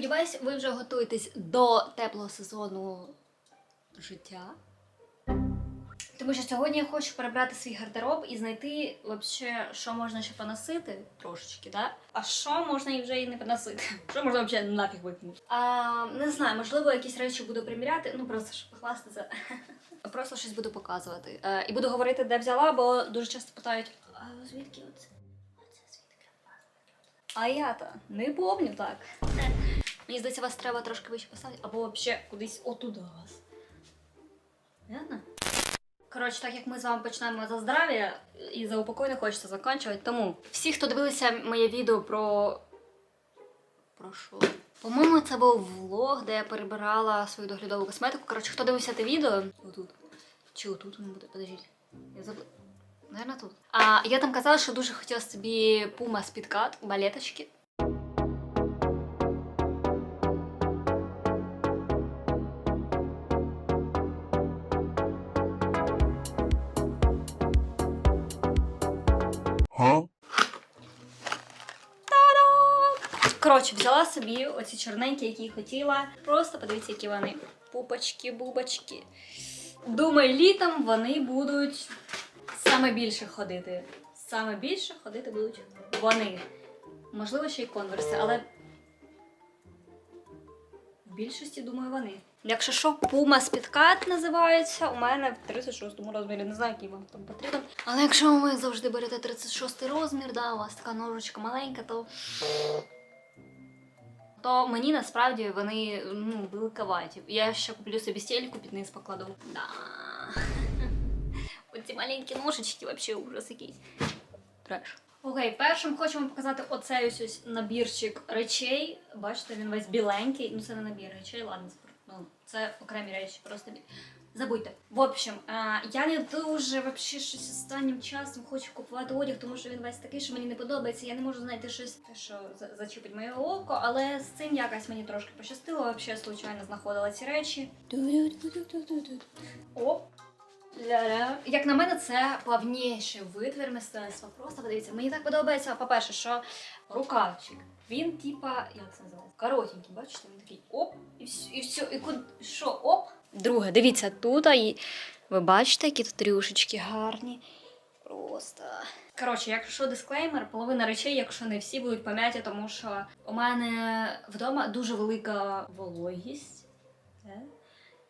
Сподіваюсь, ви вже готуєтесь до теплого сезону життя. Тому що сьогодні я хочу перебрати свій гардероб і знайти, вообще, що можна ще поносити трошечки, да? А що можна і вже і не поносити. Що можна взагалі нафіг викинути? А, не знаю, можливо, якісь речі буду приміряти, ну просто щоб похвастатися. Просто щось буду показувати. Е, і буду говорити, де взяла, бо дуже часто питають, а звідки оце? Оце звідки? А я-то не помню так. Мені здається, вас треба трошки вище поставити, або взагалі кудись отуда вас. Ясно? Коротше, так як ми з вами починаємо за здрав'я і за упокой не хочеться закінчувати. Тому всі, хто дивилися моє відео про. Про що? По-моєму, це був влог, де я перебирала свою доглядову косметику. Коротше, хто дивився те відео? Отут. Чи отут воно буде? Подождіть. Я забула. Наверно, тут. А я там казала, що дуже хотіла собі пума з підкат, балеточки. Коротше, взяла собі оці чорненькі, які хотіла. Просто подивіться, які вони. Пупочки, бубочки. Думаю, літом вони будуть саме більше ходити. Саме більше ходити будуть вони. Можливо, ще й конверси, але в більшості, думаю, вони. Якщо що, пума спідкат називається, у мене в 36-му розмірі. Не знаю, який вам там потрібен. Але якщо ви завжди берете 36 розмір, да, у вас така ножичка маленька, то то мені насправді вони ну, великоваті. Я ще куплю собі стельку під низ покладу. Да. Оці маленькі ножички вообще ужас якийсь. Треш. Окей, першим хочу вам показати оцей ось, ось набірчик речей. Бачите, він весь біленький. Ну це не набір речей, ладно, це, ну, це окремі речі, просто бі- Забудьте. В общем, я не дуже вообще щось останнім часом хочу купувати одяг, тому що він весь такий, що мені не подобається. Я не можу знайти щось, що за- зачепить моє око, але з цим якось мені трошки пощастило. Вообще случайно знаходила ці речі. Оп. Ля-ля. Як на мене, це повніший витвір мистецтва. Просто подивіться, мені так подобається. По-перше, що рукавчик. Він, типа, як це називається? Коротенький, бачите, він такий оп, і все, і все, і куди що, оп. Друге, дивіться, тут і ви бачите, які тут рюшечки гарні. Просто. Коротше, якщо дисклеймер, половина речей, якщо не всі, будуть пом'яті, тому що у мене вдома дуже велика вологість.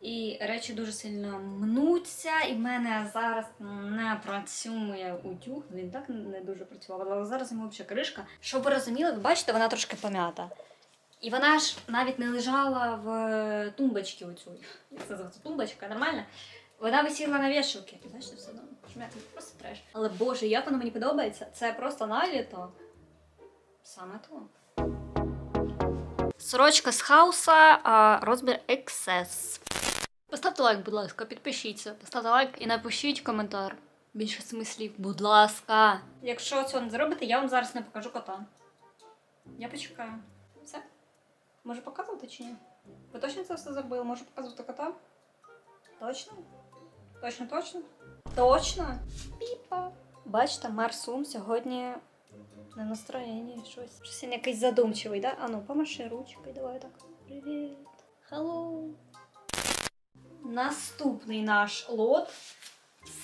І речі дуже сильно мнуться, і в мене зараз не працює утюг. Він так не дуже працював, але зараз йому взагалі кришка. Щоб ви розуміли, ви бачите, вона трошки пом'ята. І вона ж навіть не лежала в тумбочці оцю. Як це називається? Тумбочка, нормально? Вона висіла на. І бачите, все одно шмяти, просто треш. Але боже, як воно мені подобається, це просто наліто. Саме то. Сорочка з хауса, а розмір XS. Поставте лайк, будь ласка, підпишіться. Поставте лайк і напишіть коментар. Більше смислів, будь ласка. Якщо цього не зробите, я вам зараз не покажу кота. Я почекаю. Може показувати чи ні? Ви точно це все зробили? Можу показувати кота? Точно? Точно, точно? Точно? Піпа. Бачите, Марсум сьогодні на настроєнні щось. Щось він якийсь задумчивий, да? А ну, помаши ручкою, давай так. Привіт. Hello. Наступний наш лот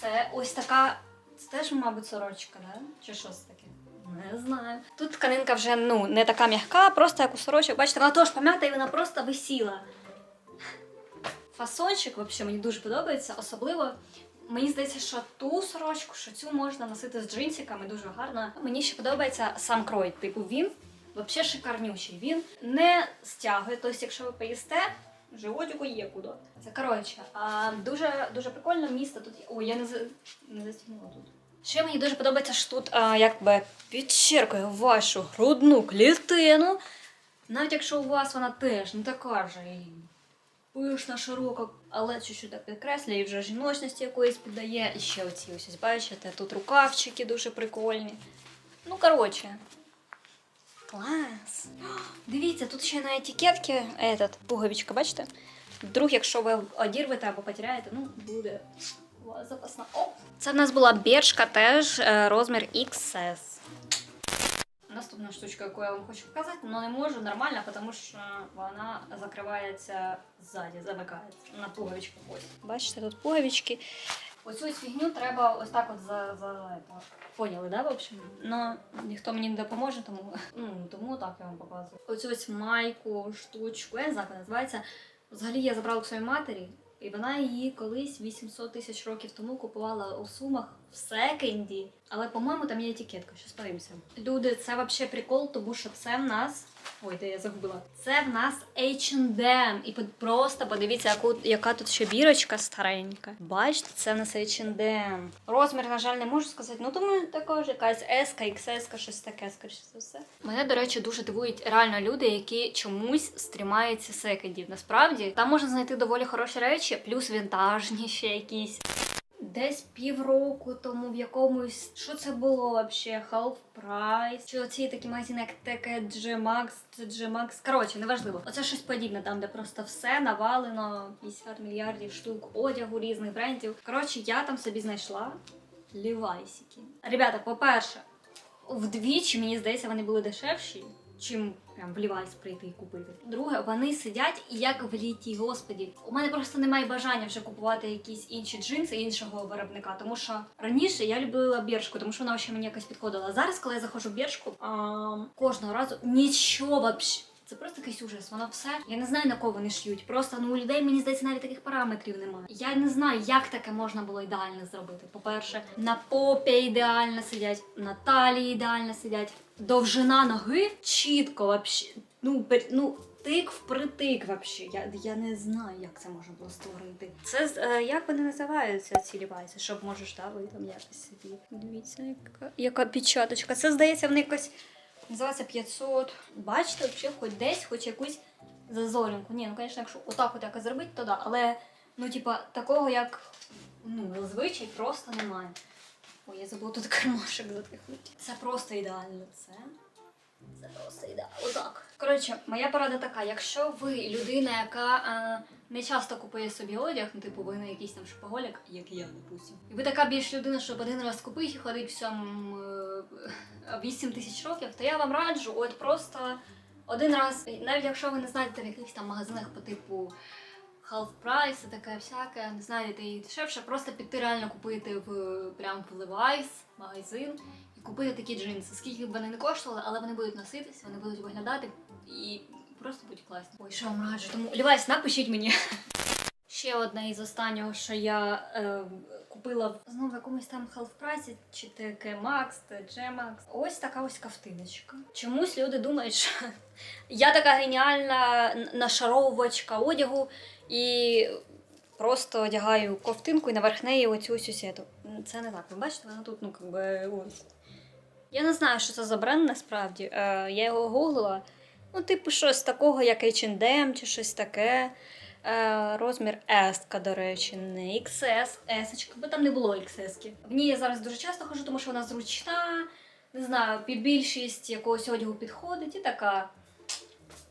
це ось така. Це теж, мабуть, сорочка, да? Чи що це таке? Не знаю. Тут тканинка вже ну, не така м'яка, просто як у сорочок. Бачите, вона теж пом'ята і вона просто висіла. Фасончик, взагалі, мені дуже подобається, особливо. Мені здається, що ту сорочку, що цю можна носити з джинсиками дуже гарно. Мені ще подобається сам крой. Типу він взагалі шикарнючий. Він не стягує. Тобто, якщо ви поїсте, животику є куди. Це коротше. А, дуже, дуже прикольно місто тут. Ой, я не, за... не застігнула тут. Ще мені дуже подобається, що тут а, якби підчеркує вашу грудну клітину. Навіть якщо у вас вона теж не така вже і пишна, широка, але чуть-чуть так підкреслює і вже жіночності якоїсь піддає. І ще оці ось бачите, тут рукавчики дуже прикольні. Ну, коротше. Клас! О, Дивіться, тут ще на етикетці этот, пуговичка, бачите? Вдруг, якщо ви одірвете або потеряєте, ну, буде у вас запасна. О! Це в нас була біршка теж е, розмір XS. Наступна штучка, яку я вам хочу показати, але не можу нормально, тому що вона закривається ззаді, замикається на пуговичках. Ось. Бачите, тут пуговички. Оцю ось фігню треба ось так от за, за. Поняли, да, в общем? Ну, ніхто мені не допоможе, тому, ну, тому так я вам показую. Оцю ось майку, штучку, я не знаю, як вона називається. Взагалі я забрала у своїй матері, і вона її колись 800 тисяч років тому купувала у сумах в секенді. Але, по-моєму, там є етикетка, що подивимося. Люди, це взагалі прикол, тому що це в нас. Ой, де я загубила. Це в нас H&M. І просто подивіться, яку, яка тут ще бірочка старенька. Бачите, це в нас H&M. Розмір, на жаль, не можу сказати. Ну, думаю, також якась S, XS, щось таке, скоріше за все. Мене, до речі, дуже дивують реально люди, які чомусь стрімаються секондів. Насправді, там можна знайти доволі хороші речі, плюс вінтажні ще якісь. Десь півроку тому в якомусь. Що це було вообще? Half Price? Чи оці такі магазини, як Теке G-Max, G-Max? Коротше, неважливо. Оце щось подібне, там, де просто все навалено, 50 мільярдів штук одягу різних брендів. Коротше, я там собі знайшла лівайсики. Ребята, по-перше, вдвічі, мені здається, вони були дешевші. Чим прям в Лівайс прийти і купити. Друге, вони сидять як в літі, господі. У мене просто немає бажання вже купувати якісь інші джинси іншого виробника, тому що раніше я любила біршку, тому що вона ще мені якось підходила. Зараз, коли я заходжу в біршку, а, кожного разу нічого вообще. Це просто якийсь ужас. Воно все. Я не знаю на кого вони шьють. Просто ну у людей мені здається навіть таких параметрів немає. Я не знаю, як таке можна було ідеально зробити. По-перше, на попі ідеально сидять, на талії ідеально сидять. Довжина ноги чітко вообще. Ну, пер- ну тик впритик вообще. Я, я не знаю, як це можна було створити. Це е, як вони називаються ці лівайси, щоб можеш да, ви там якось собі. Дивіться, яка, яка печаточка. Це здається, вони якось називається 500. Бачите, взагалі, хоч десь, хоч якусь зазорінку. Ні, ну, звісно, якщо отак от якось зробити, то да. Але ну, типа, такого як ну, звичай просто немає. Ой, я забула тут кармашок запихнути. Це просто ідеально. Це. Це просто ідеально. Отак. Коротше, моя порада така: якщо ви людина, яка е, не часто купує собі одяг, ну типу ви не якийсь там шопоголік, як я, допустим. І ви така більш людина, щоб один раз купити і ходить всьому е, 8 тисяч років, то я вам раджу, от просто один раз, навіть якщо ви не знайдете в якихось там магазинах по типу half price і таке всяке, не знайдете її дешевше, просто піти реально купити в прям в Levi's магазин і купити такі джинси. Скільки б вони не коштували, але вони будуть носитись, вони будуть виглядати і просто будуть класні. Ой, що вам раджу? Тому Levi's, напишіть мені. Ще одне із останнього, що я е, купила знову в якомусь там price, чи таке Max, та Ось така ось кафтиночка. Чомусь люди думають, що я така геніальна нашаровувачка одягу і просто одягаю ковтинку і наверх неї оцю ось осету. Це не так. Ви бачите, вона тут, ну, как би, ось. Я не знаю, що це за бренд насправді. Е, я його гуглила. Ну, типу, щось такого, як H&M чи щось таке. Е, розмір S, до речі, не XS, S, бо там не було XS. В ній я зараз дуже часто хожу, тому що вона зручна. Не знаю, під більшість якогось одягу підходить і така.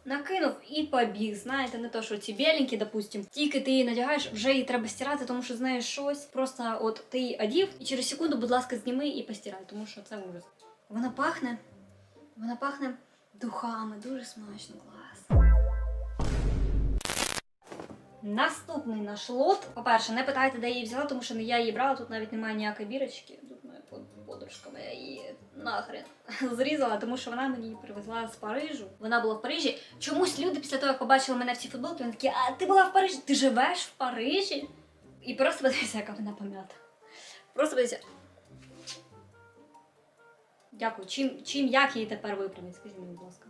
Накинув і побіг. Знаєте, не то, що ці біленькі, допустим, тільки ти її надягаєш, вже її треба стирати, тому що знаєш щось. Просто от ти її одів, і через секунду, будь ласка, зніми і постирай, тому що це ужас. Вона пахне. Вона пахне духами, дуже смачно, клас. Наступний наш лот. По-перше, не питайте, де я її взяла, тому що я її брала, тут навіть немає ніякої бірочки. Тут моя под- подружка моя її нахрен зрізала, тому що вона мені її привезла з Парижу. Вона була в Парижі. Чомусь люди після того, як побачили мене в цій футболці, вони такі, а ти була в Парижі? Ти живеш в Парижі? І просто подивіться, яка вона пом'ята. Просто подивіться. Дякую. Чим, чим як її тепер виправити? Скажіть будь ласка.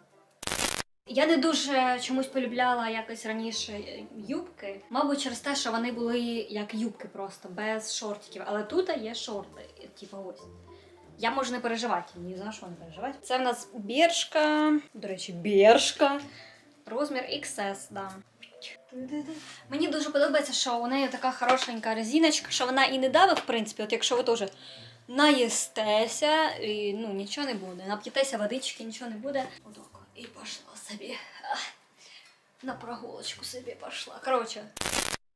Я не дуже чомусь полюбляла якось раніше юбки. Мабуть, через те, що вони були як юбки просто, без шортиків. Але тут є шорти, типу ось. Я можу не переживати, ні за що не переживати. Це в нас біршка. До речі, біршка. Розмір XS, да. Мені дуже подобається, що у неї така хорошенька резиночка, що вона і не давить, в принципі, от якщо ви теж наїстеся, і ну нічого не буде. Нап'єтеся водички, нічого не буде. Отак. І пішла собі. На прогулочку собі пішла. Коротше.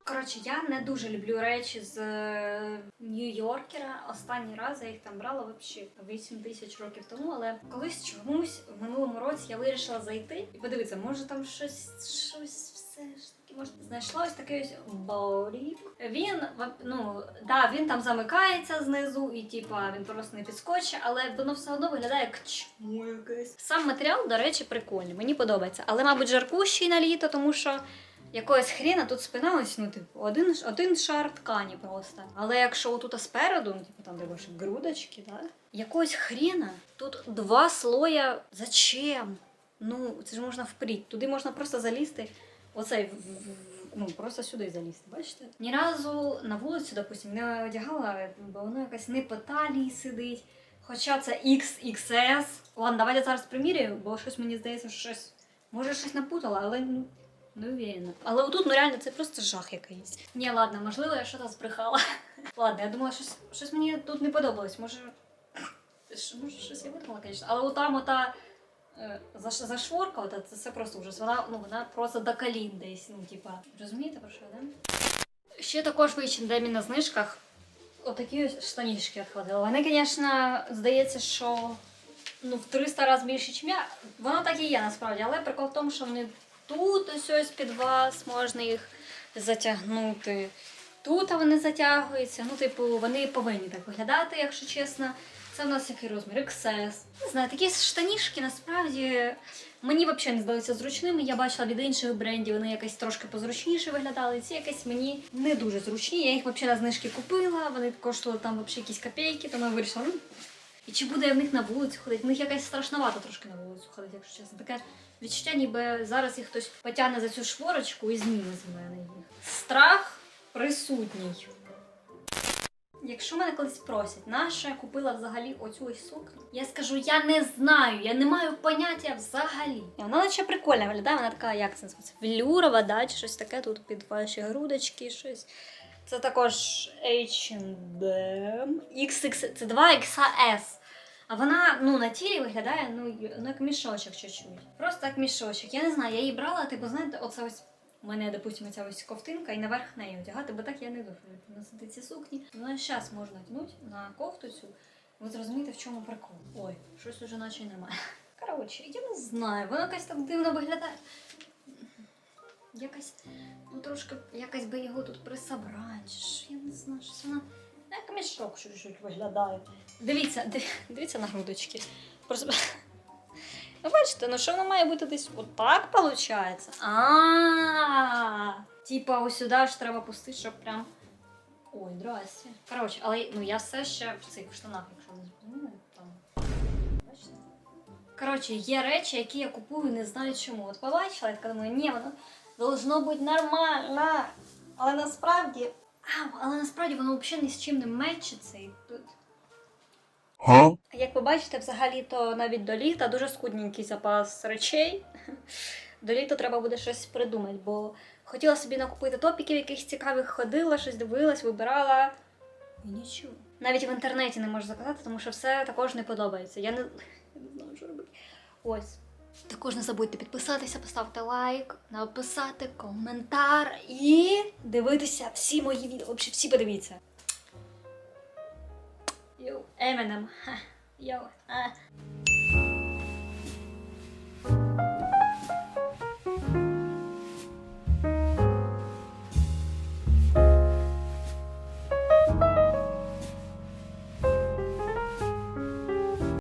Коротше, я не дуже люблю речі з е, Нью-Йоркера. Останній раз я їх там брала взагалі 8 тисяч років тому, але колись чомусь в минулому році я вирішила зайти і подивитися, може там щось, щось все може знайшла ось такий ось борік. Він ну да, він там замикається знизу, і типа він просто не підскочить, але воно все одно виглядає як чмо якесь. Сам матеріал, до речі, прикольний, мені подобається. Але, мабуть, жаркущий на літо, тому що якогось хрена тут спина ось, ну, типу, один, один шар ткані просто. Але якщо отут спереду, ну, типу, там де ваші грудочки, да? якогось хрена, тут два слоя. Зачем? Ну, це ж можна впріть. Туди можна просто залізти. Оцей ну просто сюди залізти, бачите? Ні разу на вулицю, допустим, не одягала, бо воно якось не по талії сидить. Хоча це XXS. Ладно, давайте зараз приміряю, бо щось мені здається, що щось. Може, щось напутала, але ну, не уверена. Але отут, ну реально, це просто жах якийсь. Ні, ладно, можливо, я щось збрехала. Ладно, я думала, щось, щось мені тут не подобалось. Може, може щось я видумала, звісно. Але отам ота зашворка, ота, це, це просто ужас. Вона, ну, вона просто до колін десь. Ну, типа, розумієте про що, да? Ще також в H&M на знижках отакі ось штанішки відходили. Вони, звісно, здається, що ну, в 300 разів більше, ніж я. Воно так і є насправді, але прикол в тому, що вони тут ось ось під вас можна їх затягнути. Тут вони затягуються. Ну, типу, вони повинні так виглядати, якщо чесно. Це в нас який розмір? XS. Не знаю, такі штанішки насправді мені взагалі не здалися зручними. Я бачила від інших брендів, вони якось трошки позручніше виглядали. Ці якось мені не дуже зручні. Я їх взагалі на знижки купила, вони коштували там взагалі якісь копійки, тому я вирішила, ну. І чи буде я в них на вулицю ходити? В них якась страшновато трошки на вулицю ходити, якщо чесно. Таке відчуття, ніби зараз їх хтось потягне за цю шворочку і зніме з мене їх. Страх присутній. Якщо мене колись просять, наша я купила взагалі оцю ось сукню, я скажу, я не знаю, я не маю поняття взагалі. І вона наче прикольна виглядає, вона така, як це називається? Велюрова, да, чи щось таке тут під ваші грудочки, щось. Це також H&M XX, це 2XS. А вона ну, на тілі виглядає ну, ну, як мішочок чуть-чуть. Просто як мішочок. Я не знаю, я її брала, типу, знаєте, оце ось у мене, допустимо, ця ось ковтинка і наверх неї одягати, бо так я не люблю носити ці сукні. Вона зараз можна тянути на кофту цю. Ви зрозумієте, в чому прикол. Ой, щось уже наче немає. Коротше, я не знаю, вона якась так дивно виглядає. Якась, ну трошки, якось би його тут присобрати. Я не знаю, щось вона як мішок чуть-чуть виглядає. Дивіться, див- дивіться на грудочки. Просто Ну, бачите, ну що воно має бути десь отак, виходить? А, типа ось сюди ж треба пустити, щоб прям. Ой, здрасте. Коротше, але ну я все ще в цих штанах, якщо ви зрозуміли, там. Бачите? Коротше, є речі, які я купую, не знаю чому. От побачила, я така думаю, ні, воно должно бути нормально. Але насправді. Ау, але насправді воно взагалі ні з чим не мечиться і тут. Huh? Як ви бачите, взагалі то навіть до літа дуже скудненький запас речей. До літа треба буде щось придумати, бо хотіла собі накупити топіків, яких цікавих ходила, щось дивилась, вибирала. І нічого. Навіть в інтернеті не можу заказати, тому що все також не подобається. Я не, я не знаю, що робити. Ось. Також не забудьте підписатися, поставити лайк, написати коментар і дивитися всі мої відео. Взагалі, всі подивіться. Jo. Eminem. jo. Äh.